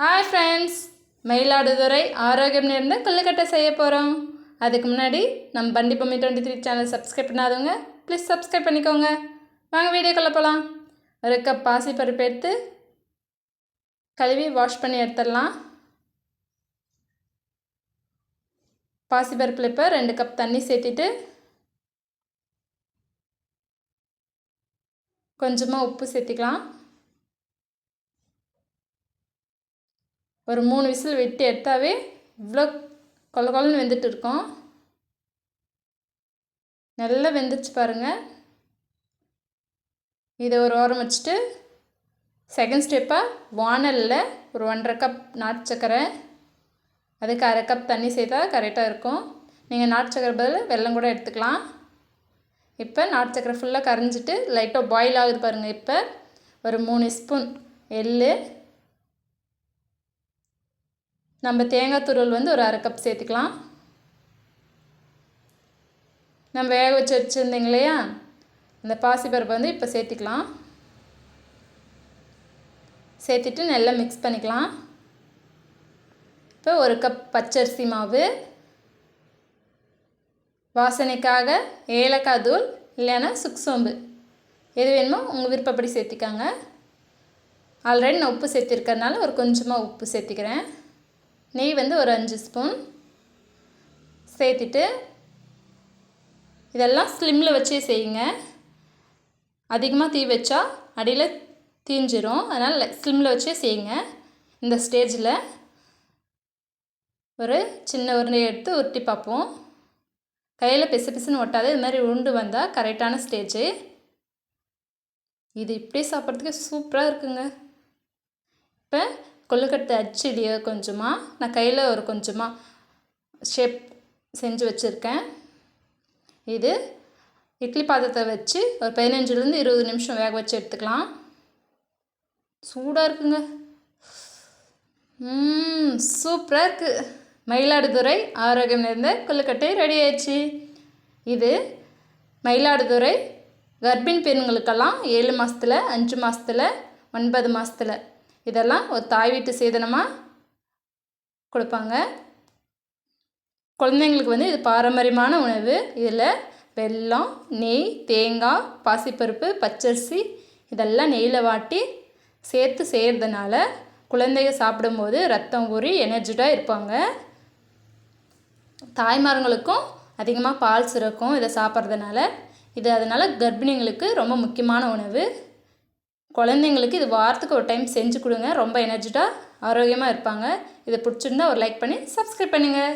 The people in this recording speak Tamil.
ஹாய் ஃப்ரெண்ட்ஸ் மயிலாடுதுறை ஆரோக்கியம் நேர்ந்து கொல்லுக்கட்டை செய்ய போகிறோம் அதுக்கு முன்னாடி நம்ம Bandi Bommi twenty three channel subscribe பண்ணாதவங்க ப்ளீஸ் சப்ஸ்கிரைப் பண்ணிக்கோங்க. வாங்க வீடியோக்குள்ளே போகலாம் ஒரு கப் பாசி பருப்பு எடுத்து கழுவி வாஷ் பண்ணி எடுத்துடலாம். பாசி பருப்பில் இப்போ ரெண்டு கப் தண்ணி சேர்த்திட்டு கொஞ்சமாக உப்பு சேர்த்திக்கலாம். ஒரு மூணு விசில் வெட்டி எடுத்தாவே இவ்வளோ கொல கொலன்னு வெந்துட்டு இருக்கோம். நல்லா வெந்துருச்சு பாருங்கள் இதை ஒரு ஓரம் வச்சுட்டு செகண்ட் ஸ்டெப்பாக வானலில் ஒரு ஒன்றரை கப் நாட்டு சக்கரை அதுக்கு அரை கப் தண்ணி செய்தால் கரெக்டாக இருக்கும். நீங்கள் நாட்டு சக்கரை பதில் வெல்லம் கூட எடுத்துக்கலாம். இப்போ நாட்டு சக்கரை ஃபுல்லாக கரைஞ்சிட்டு லைட்டாக பாயில் ஆகுது பாருங்கள் இப்போ ஒரு மூணு ஸ்பூன் எள் நம்ம தேங்காய் துருவல் வந்து ஒரு அரை கப் சேர்த்துக்கலாம். நம்ம வேக வச்சு வச்சுருந்தீங்க இல்லையா? அந்த பாசிப்பருப்பை வந்து இப்போ சேர்த்துக்கலாம். சேர்த்துட்டு நல்லா மிக்ஸ் பண்ணிக்கலாம். இப்போ ஒரு கப் பச்சரிசி மாவு. வாசனைக்காக ஏலக்காய் தூள் இல்லைன்னா சுக் சோம்பு. எது வேணுமோ உங்கள் விருப்பப்படி சேர்த்திக்காங்க. ஆல்ரெடி நான் உப்பு சேர்த்திருக்கறனால ஒரு கொஞ்சமாக உப்பு சேர்த்திக்கிறேன். நெய் வந்து ஒரு அஞ்சு ஸ்பூன். சேர்த்துட்டு இதெல்லாம் ஸ்லிம்மில் வச்சே செய்யுங்க. அதிகமாக தீ வச்சா அடியில் தீஞ்சிரும். அதனால் ஸ்லிம்மில் வச்சே செய்யுங்க. இந்த ஸ்டேஜில் ஒரு சின்ன உருண்டை எடுத்து உருட்டி பார்ப்போம். கையில் பிசு பிசுன்னு ஒட்டாது இது மாதிரி உருண்டு வந்தால் கரெக்டான ஸ்டேஜு இது இப்படி சாப்பிட்றதுக்கு சூப்பராக இருக்குங்க. இப்போ கொழுக்கட்டை அச்சடியை கொஞ்சமாக நான் கையில் ஒரு கொஞ்சமாக ஷேப் செஞ்சு வச்சுருக்கேன். இது இட்லி பாத்திரத்தை வச்சு ஒரு பதினஞ்சுலேருந்து இருபது நிமிஷம் வேக வச்சு எடுத்துக்கலாம். சூடாக இருக்குங்க. சூப்பராக இருக்குது மயிலாடுதுறை ஆரோக்கியம் நிறைந்த கொழுக்கட்டை ரெடி ஆயிடுச்சு. இது மயிலாடுதுறை கர்ப்பிணி பெண்களுக்கெல்லாம் ஏழு மாதத்தில் அஞ்சு மாதத்தில் ஒன்பது மாதத்தில் இதெல்லாம் ஒரு தாய் வீட்டு சேதனமாக கொடுப்பாங்க. குழந்தைங்களுக்கு வந்து இது பாரம்பரியமான உணவு. இதில் வெல்லம் நெய் தேங்காய் பாசிப்பருப்பு பச்சரிசி இதெல்லாம் நெய்யில் வாட்டி சேர்த்து செய்கிறதுனால குழந்தைங்க சாப்பிடும்போது ரத்தம் ஊறி எனர்ஜிட்டாக இருப்பாங்க. தாய்மார்களுக்கும் அதிகமாக பால் சுரக்கும் இதை சாப்பிட்றதுனால. இது அதனால் கர்ப்பிணிங்களுக்கு ரொம்ப முக்கியமான உணவு. குழந்தைங்களுக்கு இது வாரத்துக்கு ஒரு டைம் செஞ்சு கொடுங்க. ரொம்ப எனர்ஜிட்டாக ஆரோக்கியமாக இருப்பாங்க. இதை பிடிச்சிருந்தா ஒரு லைக் பண்ணி சப்ஸ்கிரைப் பண்ணுங்கள்